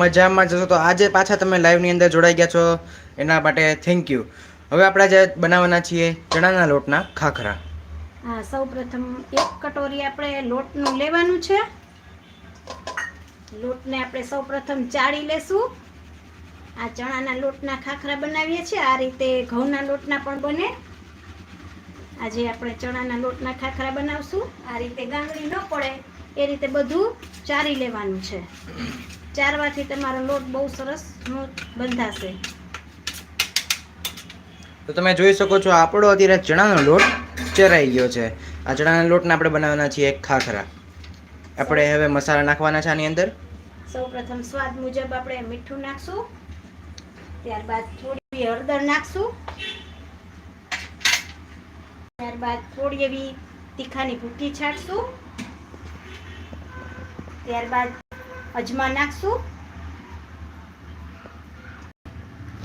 મજામાં જશો તો આજે પાછા તમે લાઈવની અંદર જોડાઈ ગયા છો. એના માટે થેન્ક યુ હવે આપણે આજે બનાવવાના છીએ ચણાના લોટના ખાખરા. હા સૌ પ્રથમ એક કટોરી આપણે લોટનું લેવાનું છે. લોટને આપણે સૌ પ્રથમ ચાળી લેશું. આ ચણાના લોટના ખાખરા બનાવીએ છીએ. આ રીતે ઘઉંના લોટના પણ બને. આજે આપણે ચણાના લોટના ખાખરા બનાવશું. આ રીતે ગાંગડી ન પડે. એ રીતે બધું ચારી લેવાનું છે. ચારવાથી તમારો લોટ બહુ સરસ બંધાશે. તો તમે જોઈ શકો છો આપણો અત્યારે ચણાનો લોટ ચરાઈ ગયો છે. આ ચણાના લોટને આપણે બનાવવાના છીએ ખાખરા. આપણે હવે મસાલા નાખવાના છે આની અંદર. સૌપ્રથમ સ્વાદ મુજબ આપણે મીઠું નાખશું. ત્યારબાદ થોડી હળદર નાખશું. ત્યારબાદ થોડી એવી તીખાની ભૂકી છાંટશું. ત્યારબાદ અજમા નાખશું.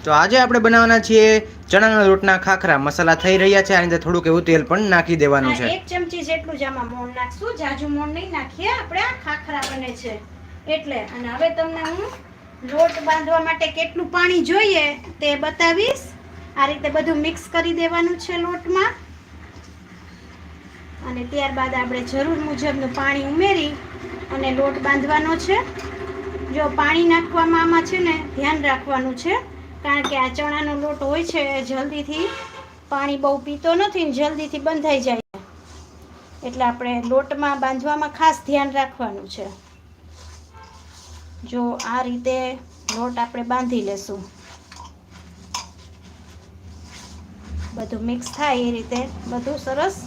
તો આજે આપણે બનાવવાના છીએ ચણાના રોટના ખાખરા. મસાલા થઈ રહ્યા છે આની અંદર થોડુંક એવું તેલ પણ નાખી દેવાનું છે. એક ચમચી જેટલું જ આમાં મોણ નાખશું. જાજુ મોણ નહીં નાખીએ આપણે આ ખાખરા બને છે. એટલે અને હવે તમને હું લોટ બાંધવા માટે કેટલું પાણી જોઈએ તે બતાવીશ. આ રીતે બધું મિક્સ કરી દેવાનું છે લોટમાં. અને ત્યારબાદ આપણે જરૂર મુજબનું પાણી ઉમેરી અને લોટ બાંધવાનો છે. જો પાણી નાખવામાં આમાં છે ને, ધ્યાન રાખવાનું છે. કારણ કે આ ચણાનો લોટ હોય છે જલ્દીથી પાણી બહુ પીતો નથી ને જલ્દીથી બંધાઈ જાય એટલે આપણે લોટમાં બાંધવામાં ખાસ ધ્યાન રાખવાનું છે. જો આ રીતે લોટ આપણે બાંધી લેશું. બધું મિક્સ થાય એ રીતે. બધું સરસ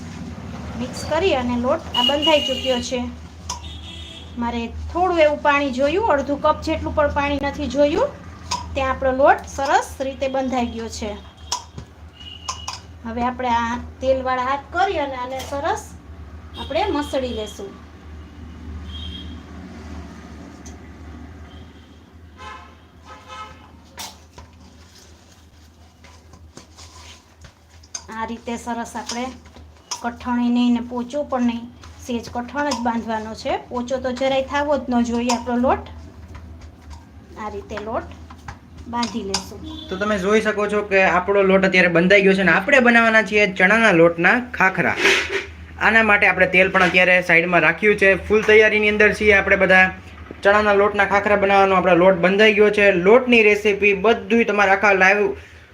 મિક્સ કરી અને લોટ આ બંધાઈ ચૂક્યો છે. મારે થોડું એવું પાણી જોયું, અડધું કપ જેટલું પણ પાણી નથી જોયું. ત્યાં આપણો લોટ સરસ રીતે બંધાઈ ગયો છે. હવે આપણે આ તેલવાળા હાથ કરી અને આને સરસ આપણે મસળી લેશું. આ રીતે સરસ આપણે કઠણી નહીં ને પોચો પણ નહીં. સેજ કઠણ જ બાંધવાનો છે. પોચો તો જરાય થાવો જ ન જોઈએ આપણો લોટ. આ રીતે લોટ બાંધી લેશું. તો તમે જોઈ શકો છો કે આપણો લોટ અત્યારે બંધાઈ ગયો છે અને આપણે બનાવવાના છીએ ચણાના લોટના ખાખરા. આના માટે આપણે તેલ પણ અત્યારે સાઈડમાં રાખ્યું છે. ફૂલ તૈયારીની અંદર છીએ આપણે બધા. ચણાના લોટના ખાખરા બનાવવાનો આપણો લોટ બંધાઈ ગયો છે. લોટની રેસીપી બધું તમારે આખા લાઈવ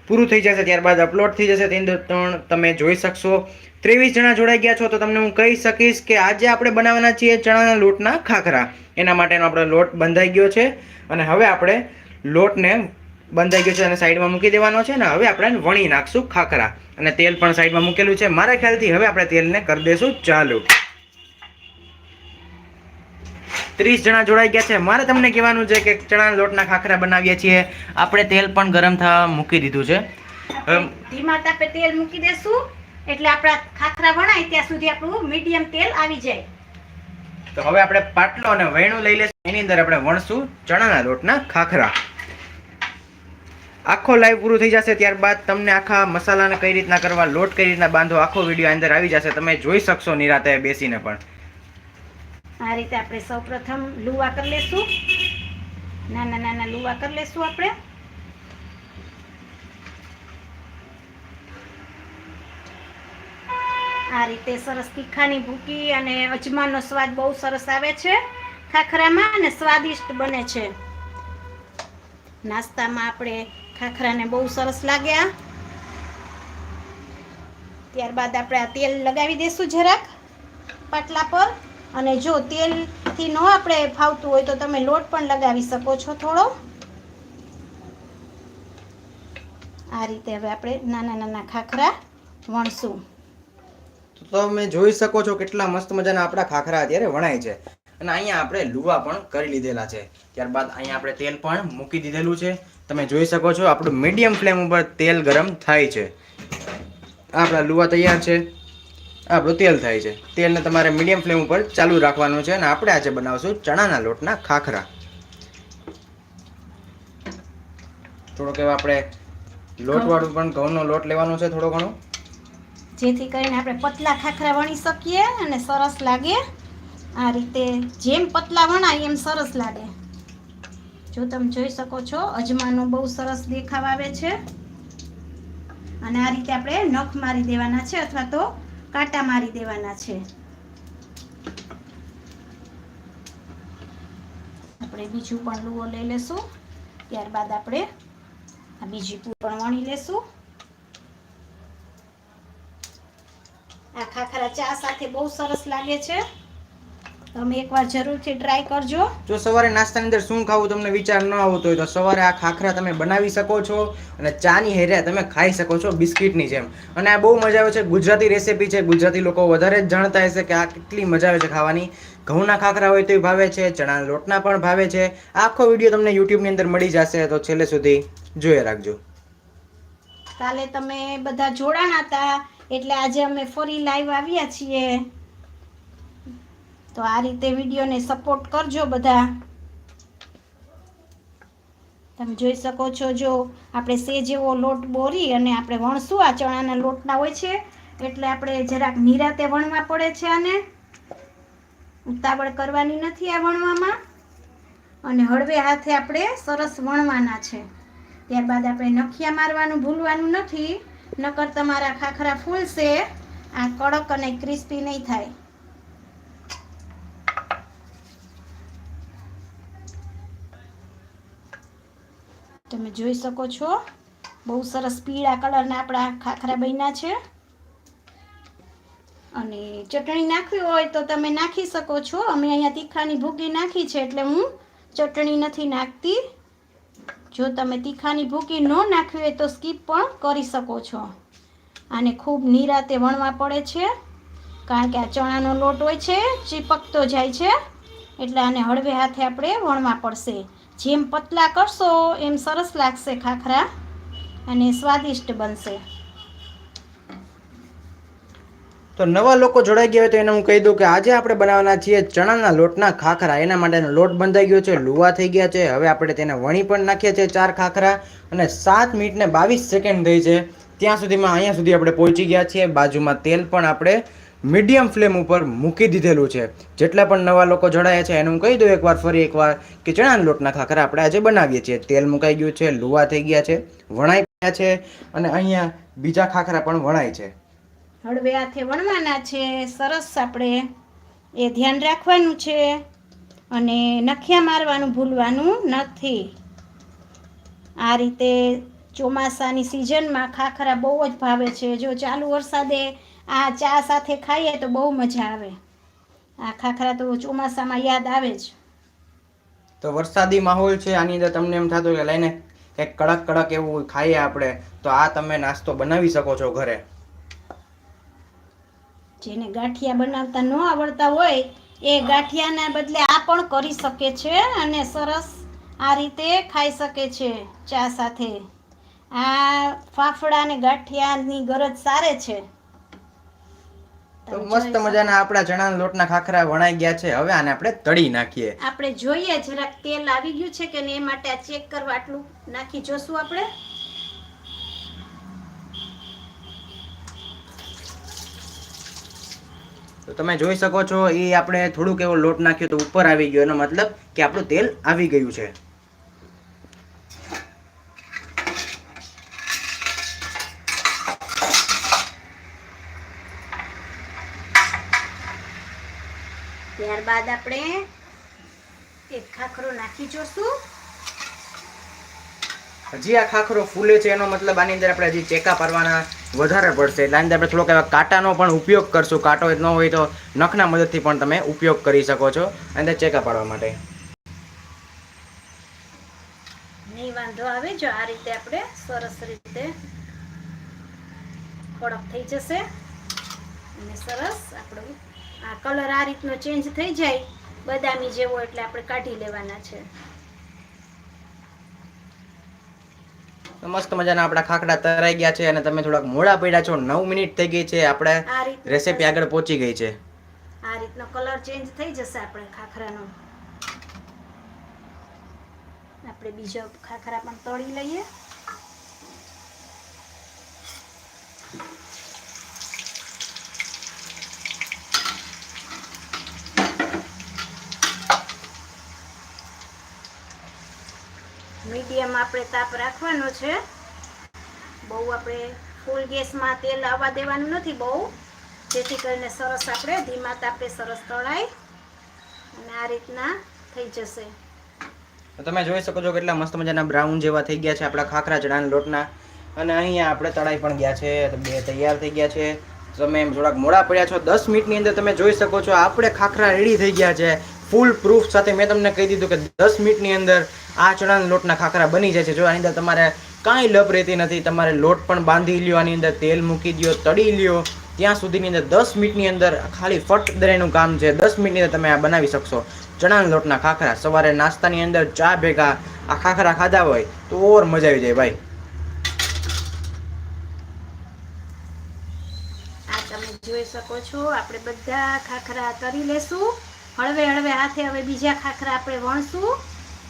પૂરું થઈ જશે, ત્યારબાદ અપલોડ થઈ જશે, તેની ત્રણ તમે જોઈ શકશો. ત્રેવીસ જણા જોડાઈ ગયા છો, તો તમને હું કહી શકીશ કે આજે આપણે બનાવવાના છીએ ચણાના લોટના ખાખરા. એના માટેનો આપણો લોટ બંધાઈ ગયો છે અને હવે આપણે લોટને બંધાઈ ગયો છે અને સાઈડમાં મૂકી દેવાનો છે અને હવે આપણે વણી નાખશું ખાખરા. અને તેલ પણ સાઈડમાં મૂકેલું છે. મારા ખ્યાલથી હવે આપણે તેલને કરી દઈશું ચાલુ. ત્રીસ જણા જોડાઈ ગયા છે. મારે તમને કહેવાનું છે કે ચણાના લોટના ખાખરા બનાવીએ છીએ. આપણે તેલ પણ ગરમ થવા મૂકી દીધું છે. ધીમા તાપે તેલ મૂકી દેશું. એટલે આપણા ખાખરા ભણાય ત્યાં સુધી આપણું મીડિયમ તેલ આવી જાય. તો હવે આપણે પાટલો અને વૈણું લઈ લેશું. એની અંદર આપણે વણશું ચણાના લોટના ખાખરા. આખો લાઈવ પૂરું થઈ જશે. ત્યારબાદ તમને આખા મસાલાને કઈ રીતના કરવા લોટ કઈ રીતના બાંધો આખો વીડિયો અંદર આવી જશે. તમે જોઈ શકશો નિરાતે બેસીને પણ. આ રીતે આપણે સૌપ્રથમ લુવા કરી લેશું. નાના નાના લુવા કરી લેશું આપણે. આ રીતે સરસ તીખાની ભૂકી અને અજમાનો સ્વાદ બહુ સરસ આવે છે ખાખરામાં અને સ્વાદિષ્ટ બને છે. નાસ્તામાં આપણે ખાખરાને બહુ સરસ લાગ્યા. ત્યારબાદ આપણે આ તેલ લગાવી દઈશું જરાક પાટલા પર. અને જો તેલથી ન આપણે ફાવતું હોય તો તમે લોટ પણ લગાવી શકો છો થોડો. આ રીતે હવે આપણે નાના નાના ખાખરા વણશું. તો તમે જોઈ શકો છો કેટલા મસ્ત મજાના આપણા ખાખરા અત્યારે વણાય છે. અને અહીંયા આપણે લુવા પણ કરી લીધેલા છે. ત્યારબાદ અહીંયા આપણે તેલ પણ મૂકી દીધેલું છે. તમે જોઈ શકો છો આપણું મીડિયમ ફ્લેમ ઉપર તેલ ગરમ થાય છે. આપણા લુવા તૈયાર છે. આપણું તેલ થાય છે. તેલને તમારે મીડિયમ ફ્લેમ ઉપર ચાલુ રાખવાનું છે અને આપણે આજે બનાવશું ચણાના લોટના ખાખરા. થોડોક એવા આપણે લોટવાળું પણ ઘઉંનો લોટ લેવાનો છે થોડો ઘણો. જેથી કરીને આપણે પતલા ખાખરા વણી શકીએ અને સરસ લાગે. આ રીતે જેમ પતલા વણાય એમ સરસ લાગે. જો તમે જોઈ શકો છો, અજમાનો બહુ સરસ દેખાવ આવે છે. અને આ રીતે આપણે નખ મારી દેવાના છે અથવા તો કાંટા મારી દેવાના છે. આપણે બીજું પણ લુઓ લઈ લેશું. ત્યારબાદ આપણે આ બીજી પૂ પણ વણી લેશું. આ ખાખરા ચા સાથે બહુ સરસ લાગે છે. તમે એકવાર જરૂરથી ટ્રાય કરજો. જો સવારે નાસ્તાની અંદર શું ખાવું તમને વિચાર ન આવતો હોય તો સવારે આ ખાખરા તમે બનાવી શકો છો અને ચાની હેરે તમે ખાઈ શકો છો બિસ્કિટની જેમ. અને આ બહુ મજા આવે છે ગુજરાતી રેસીપી છે ગુજરાતી લોકો વધારે જ જાણતા હશે કે આ કેટલી મજા આવે છે ખાવાની. ઘઉંના ખાખરા હોય તો ભાવે છે ચણાના લોટના પણ ભાવે છે. આખો વીડિયો તમને યુટ્યુબની અંદર મળી જશે તો છેલ્લે સુધી જોઈ રાખજો. કાલે તમે બધા જોડાણા હતા એટલે આજે અમે ફરી લાઈવ આવ્યા છીએ. તો આ રીતે વિડીયોને સપોર્ટ કરજો બધા. તમે જોઈ શકો છો જો આપણે સેજ એવો લોટ બોરી અને આપણે વણશું. આ ચણાના લોટના હોય છે. એટલે આપણે જરાક નિરાતે વણવા પડે છે આને. ઉતાવળ કરવાની નથી આ વણવામાં. અને હળવે હાથે આપણે સરસ વણવાના છે. ત્યારબાદ આપણે નખિયા મારવાનું ભૂલવાનું નથી. નકર તમારા ખાખરા ફૂલશે. આ કડક અને ક્રિસ્પી નહીં થાય. તમે જોઈ શકો છો. બહુ સરસ પીળા કલરના આપણા ખાખરા બન્યા છે. અને ચટણી નાખવી હોય તો તમે નાખી શકો છો. અમે અહીંયા તીખાની ભૂકી નાખી છે એટલે હું ચટણી નથી નાખતી. જો તમે તીખાની ભૂકી ન નાખવી હોય તો સ્કીપ પણ કરી શકો છો. આને ખૂબ નિરાતે વણવા પડે છે. કારણ કે આ ચણાનો લોટ હોય છે, ચીપકતો જાય છે. એટલે આને હળવે હાથે આપણે વણવા પડશે. જેમ પતલા કરશો, એમ સરસ લાગશે ખાખરા અને સ્વાદિષ્ટ બનશે. તો નવા લોકો જોડાઈ ગયા હોય તો એને હું કહી દઉં કે આજે આપણે બનાવવાના છીએ ચણાના લોટના ખાખરા. એના માટેનો લોટ બંધાઈ ગયો છે, લુવા થઈ ગયા છે. હવે આપણે તેને વણી પણ નાખીએ છીએ ચાર ખાખરા અને સાત મિનિટને બાવીસ સેકન્ડ થઈ છે. ત્યાં સુધીમાં અહીંયા સુધી આપણે પહોંચી ગયા છીએ. બાજુમાં તેલ પણ આપણે મીડિયમ ફ્લેમ ઉપર મૂકી દીધેલું છે. જેટલા પણ નવા લોકો જોડાયા છે એને હું કહી દઉં એકવાર ફરી એકવાર કે ચણાના લોટના ખાખરા આપણે આજે બનાવીએ છીએ. તેલ મુકાઈ ગયું છે, લુવા થઈ ગયા છે, વણાઈ ગયા છે અને અહીંયા બીજા ખાખરા પણ વણાય છે. હળવે હાથે વણવાના છે, સરસ આપણે એ ધ્યાન રાખવાનું છે અને નખિયા મારવાનું ભૂલવાનું નથી. આ રીતે ચોમાસાની સિઝનમાં ખાખરા બહુ જ ભાવે છે. જો ચાલુ વરસાદે આ ચા સાથે ખાઈએ તો બહુ મજા આવે. આ ખાખરા તો ચોમાસામાં યાદ આવે જ. તો વરસાદી માહોલ છે આની અંદર તમને એમ થતું કે લઈને કંઈક કડક કડક એવું ખાઈએ આપણે તો આ તમે નાસ્તો બનાવી શકો છો ઘરે. જેને ગાંઠિયા બનાવતા ન આવડતા હોય એ ગાંઠિયાના બદલે આ પણ કરી શકે છે અને સરસ આ રીતે ખાઈ શકે છે ચા સાથે. આ ફાફડા અને ગાંઠિયાની ગરજ સારે છે. તો મસ્ત મજાના આપણા ચણાના લોટના ખાખરા વણાઈ ગયા છે. હવે આને આપણે તળી નાખીએ. આપણે જોઈએ જરાક તેલ આવી ગયું છે કે ને એ માટે આ ચેક કરવા આટલું નાખી જોશું આપણે. તો તમે જોઈ શકો છો એ આપણે થોડુંક એવો લોટ નાખ્યો તો ઉપર આવી ગયો. એનો મતલબ કે આપણું તેલ આવી ગયું છે. ત્યારબાદ આપણે એક ખાખરો નાખી જોશું. હજી આ ખાખરો ફૂલે છે એનો મતલબ આની અંદર આપણે હજી ચેકા પાડવાના વધારે પડશે. એટલે આની અંદર આપણે થોડોક એવા કાંટાનો પણ ઉપયોગ કરશું. કાંટો ન હોય તો નખના મદદથી પણ તમે ઉપયોગ કરી શકો છો. અંદર ચેકા પાડવા માટે. નહીં વાંધો આવે જો આ રીતે આપણે સરસ રીતે ખોડક થઈ જશે. અને સરસ આપણું આ કલર આ રીતનો ચેન્જ થઈ જાય બદામી જેવો એટલે આપણે કાઢી લેવાના છે. મસ્ત મજાના આપણા ખાખડા તરાઈ ગયા છે અને તમે થોડાક મોડા પડ્યા છો. નવ મિનિટ થઈ ગઈ છે. આપણે રેસીપી આગળ પહોંચી ગઈ છે. આ રીતનો કલર ચેન્જ થઈ જશે આપણે ખાખરાનો. આપણે બીજો ખાખરા પણ તળી લઈએ. મીડિયમ આપણે તાપ રાખવાનો છે. બહુ આપણે ફૂલ ગેસમાં તેલ આવવા દેવાનું નથી બહુ. જેથી કરીને સરસ આપણે ધીમા તાપે સરસ તળાય અને આ રીતના થઈ જશે. તમે જોઈ શકો છો કેટલા મસ્ત મજાના બ્રાઉન જેવા થઈ ગયા છે આપણા ખાખરા ચણાના લોટના. અને અહીંયા આપણે તળાઈ પણ ગયા છે બે તૈયાર થઈ ગયા છે. તમે એમ થોડાક મોડા પડ્યા છો, દસ મિનિટની અંદર તમે જોઈ શકો છો, આપણે ખાખરા રેડી થઈ ગયા છે. ફૂલ પ્રૂફ સાથે મેં તમને કહી દીધું કે દસ મિનિટની અંદર આ ચણાના લોટના ખાખરા બની જાય છે. જો આની અંદર તમારે કાંઈ લપ રહેતી નથી, તમારે લોટ પણ બાંધી લ્યો, આની અંદર તેલ મૂકી દો તળી લ્યો. ત્યાં સુધીની અંદર દસ મિનિટની અંદર ખાલી ફટ દરેનું કામ છે. દસ મિનિટની અંદર તમે આ બનાવી શકશો. ચણાના લોટના ખાખરા. સવારે નાસ્તાની અંદર ચા ભેગા આ ખાખરા ખાધા હોય તો ઓર મજા આવી જાય ભાઈ. આ તમે જોઈ શકો છો. આપણે બધા ખાખરા તરી લેશું. હળવે હળવે હાથે હવે બીજા ખાખરા આપણે વણશું.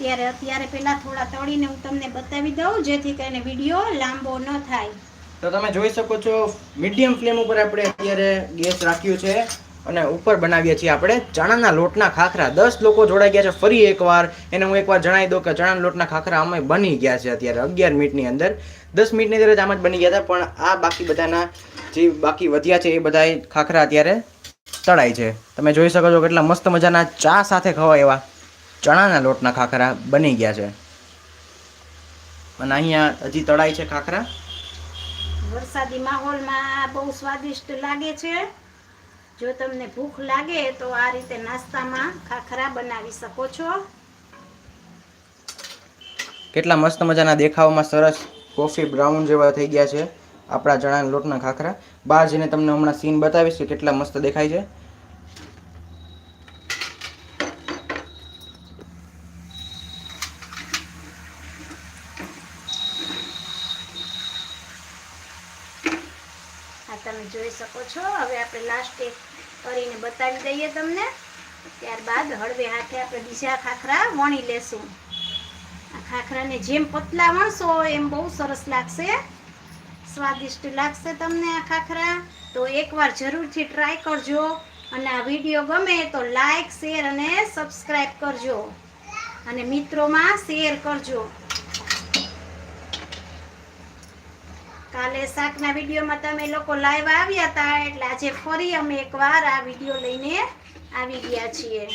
ત્યારે અત્યારે પહેલા થોડા તળીને હું તમને બતાવી દઉં, જેથી કરીને વીડિયો લાંબો ન થાય. તો તમે જોઈ શકો છો, મીડિયમ ફ્લેમ ઉપર આપણે અત્યારે ગેસ રાખ્યું છે અને ઉપર બનાવીએ છીએ આપણે ચણાના લોટના ખાખરા. દસ લોકો જોડાઈ ગયા છે, ફરી એકવાર. એને હું એકવાર જણાવી દઉં કે ચણાના લોટના ખાખરા અમે બની ગયા છે અત્યારે અગિયાર મિનિટની અંદર. દસ મિનિટની અંદર જ આમ જ બની ગયા હતા, પણ આ બાકી બધાના જે બાકી વધ્યા છે એ બધા ખાખરા અત્યારે તળાય છે. તમે જોઈ શકો છો કેટલા મસ્ત મજાના ચા સાથે ખવાય એવા. ચણાના લોટના ખાખરા બની ગયા છે. અને અહીંયા હજી તળાય છે ખાખરા. વરસાદી માહોલમાં બહુ સ્વાદિષ્ટ લાગે છે. જો તમને ભૂખ લાગે તો આ રીતે નાસ્તામાં ખાખરા બનાવી શકો છો. કેટલા મસ્ત મજાના દેખાવમાં સરસ કોફી બ્રાઉન જેવા થઈ ગયા છે આપણા ચણાના લોટના ખાખરા. બહાર જઈને તમને હમણાં સીન બતાવીશ કે કેટલા મસ્ત દેખાય છે આ તમે જોઈ શકો છો હવે આપણે લાસ્ટ એક કરીને બતાવી દઈએ તમને ત્યારબાદ હળવે હાથે આપણે બીજા ખાખરા વણી લેશું. આ ખાખરાને જેમ પતલા વણશો એમ બહુ સરસ લાગશે. સ્વાદિષ્ટ લાગશે તમને આ ખાખરા. તો એકવાર જરૂરથી ટ્રાય કરજો અને આ વીડિયો ગમે તો લાઈક શેર અને સબસ્ક્રાઈબ કરજો. અને મિત્રોમાં શેર કરજો. કાલે શાકના વિડીયોમાં તમે લોકો લાઈવ આવ્યા હતા એટલે આજે ફરી અમે એકવાર આ વીડિયો લઈને આવી ગયા છીએ.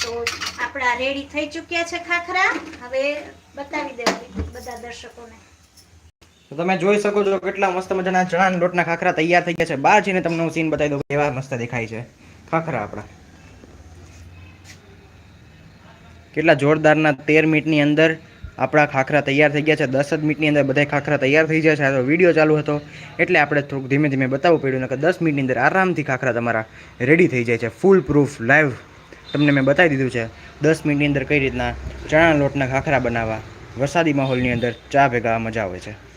તો આપણા રેડી થઈ ચૂક્યા છે ખાખરા. હવે બતાવી દેવા બધા દર્શકોને. તો તમે જોઈ શકો છો કેટલા મસ્ત મજાના ચણાના લોટના ખાખરા તૈયાર થઈ ગયા છે. બહાર જઈને તમને હું સીન બતાવી દઉં કેવા મસ્ત દેખાય છે. ખાખરા આપણા. કેટલા જોરદારના તેર મિનિટની અંદર આપણા ખાખરા તૈયાર થઈ ગયા છે. દસ જ મિનિટની અંદર બધા ખાખરા તૈયાર થઈ જાય છે. તો વીડિયો ચાલુ હતો. એટલે આપણે થોડુંક ધીમે ધીમે બતાવવું પડ્યું. કે દસ મિનિટની અંદર આરામથી ખાખરા તમારા રેડી થઈ જાય છે. ફૂલ પ્રૂફ લાઈવ તમને મેં બતાવી દીધું છે. દસ મિનિટની અંદર કઈ રીતના ચણાના લોટના ખાખરા બનાવવા, વરસાદી માહોલની અંદર ચા ભેગા મજા આવે છે.